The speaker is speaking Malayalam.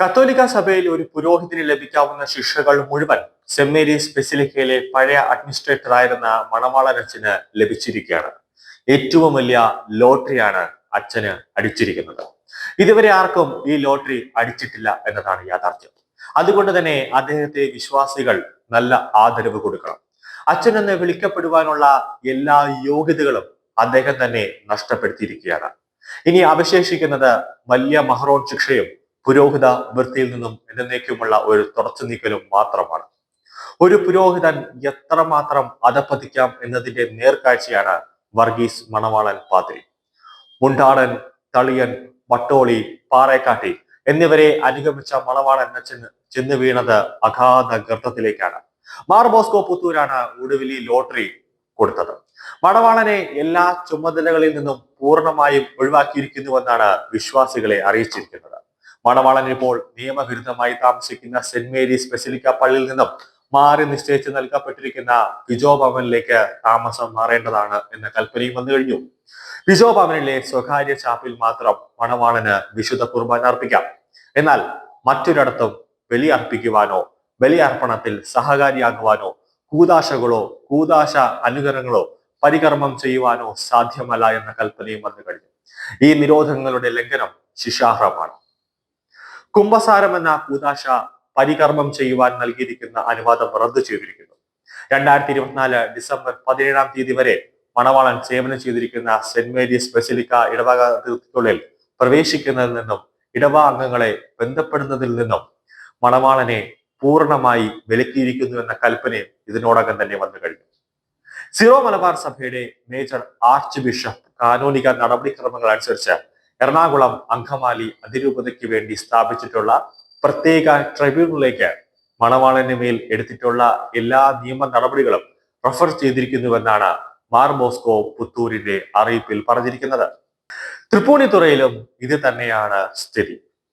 കത്തോലിക്ക സഭയിൽ ഒരു പുരോഹിതന് ലഭിക്കാവുന്ന ശിക്ഷകൾ മുഴുവൻ സെന്റ് മേരീസ് ബെസിലിക്കയിലെ പഴയ അഡ്മിനിസ്ട്രേറ്റർ ആയിരുന്ന മണവാളൻ അച്ഛന് ലഭിച്ചിരിക്കുകയാണ്. ഏറ്റവും വലിയ ലോട്ടറിയാണ് അച്ഛന് അടിച്ചിരിക്കുന്നത്. ഇതുവരെ ആർക്കും ഈ ലോട്ടറി അടിച്ചിട്ടില്ല എന്നതാണ് യാഥാർത്ഥ്യം. അതുകൊണ്ട് തന്നെ അദ്ദേഹത്തെ വിശ്വാസികൾ നല്ല ആദരവ് കൊടുക്കണം. അച്ഛൻ എന്ന് വിളിക്കപ്പെടുവാനുള്ള എല്ലാ യോഗ്യതകളും അദ്ദേഹം തന്നെ നഷ്ടപ്പെടുത്തിയിരിക്കുകയാണ്. ഇനി അവശേഷിക്കുന്നത് വലിയ മഹറോൺ ശിക്ഷയും പുരോഹിത വൃത്തിയിൽ നിന്നും എന്നേക്കുമുള്ള ഒരു തുടച്ചു നീക്കലും മാത്രമാണ്. ഒരു പുരോഹിതൻ എത്രമാത്രം അധപ്പതിക്കാം എന്നതിന്റെ നേർക്കാഴ്ചയാണ് വർഗീസ് മണവാളൻ പാതിരി. മുണ്ടാടൻ തളിയൻ വട്ടോളി പാറേക്കാട്ടി എന്നിവരെ അനുഗമിച്ച മണവാളൻ അച്ഛൻ ചെന്ന് വീണത് അഗാധ ഗർത്തത്തിലേക്കാണ്. മാർബോസ്കോ പുത്തൂരാണ് ഒടുവിൽ ഈ ലോട്ടറി കൊടുത്തത്. മണവാളനെ എല്ലാ ചുമതലകളിൽ നിന്നും പൂർണമായും ഒഴിവാക്കിയിരിക്കുന്നുവെന്നാണ് വിശ്വാസികളെ അറിയിച്ചിരിക്കുന്നത്. മണവാളൻ ഇപ്പോൾ നിയമവിരുദ്ധമായി താമസിക്കുന്ന സെന്റ് മേരീസ് ബെസിലിക്ക പള്ളിയിൽ നിന്നും മാറി നിശ്ചയിച്ച് നൽകപ്പെട്ടിരിക്കുന്ന വിജോ ഭവനിലേക്ക് താമസം മാറേണ്ടതാണ് എന്ന കൽപ്പനയും വന്നു കഴിഞ്ഞു. വിജോ ഭവനിലെ സ്വകാര്യ ചാപ്പിൽ മാത്രം മണവാളന് വിശുദ്ധ കുർബാന അർപ്പിക്കാം. എന്നാൽ മറ്റൊരിടത്തും ബലി അർപ്പിക്കുവാനോ ബലിയർപ്പണത്തിൽ സഹകാരിയാകുവാനോ കൂതാശകളോ കൂതാശ അനുകരണങ്ങളോ പരികർമ്മം ചെയ്യുവാനോ സാധ്യമല്ല എന്ന കൽപ്പനയും വന്നു കഴിഞ്ഞു. ഈ നിരോധങ്ങളുടെ ലംഘനം ശിക്ഷാർഹമാണ്. കുംഭസാരം എന്ന കൂതാശ പരികർമ്മം ചെയ്യുവാൻ നൽകിയിരിക്കുന്ന അനുവാദം റദ്ദു ചെയ്തിരിക്കുന്നു. രണ്ടായിരത്തി ഇരുപത്തിനാല് ഡിസംബർ പതിനേഴാം തീയതി വരെ മണവാളൻ സേവനം ചെയ്തിരിക്കുന്ന സെന്റ് മേരീസ് ബസിലിക്ക ഇടവക പ്രവേശിക്കുന്നതിൽ നിന്നും ഇടവ അംഗങ്ങളെ ബന്ധപ്പെടുന്നതിൽ നിന്നും മണവാളനെ പൂർണമായി വിലക്കിയിരിക്കുന്നു എന്ന കൽപ്പനയും ഇതിനോടകം തന്നെ വന്നു കഴിഞ്ഞു. സിറോ മലബാർ സഭയുടെ മേജർ ആർച്ച് ബിഷപ്പ് കാനോനിക നടപടിക്രമങ്ങൾ അനുസരിച്ച് എറണാകുളം അങ്കമാലി അതിരൂപതയ്ക്ക് വേണ്ടി സ്ഥാപിച്ചിട്ടുള്ള പ്രത്യേക ട്രൈബ്യൂണലിലേക്ക് മണവാളന് മേൽ എടുത്തിട്ടുള്ള എല്ലാ നിയമ നടപടികളും റഫർ ചെയ്തിരിക്കുന്നുവെന്നാണ് മാർ മോസ്കോ പുത്തൂരിന്റെ അറിയിപ്പിൽ പറഞ്ഞിരിക്കുന്നത്. തൃപ്പൂണിത്തുറയിലും ഇത് തന്നെയാണ് സ്ഥിതി.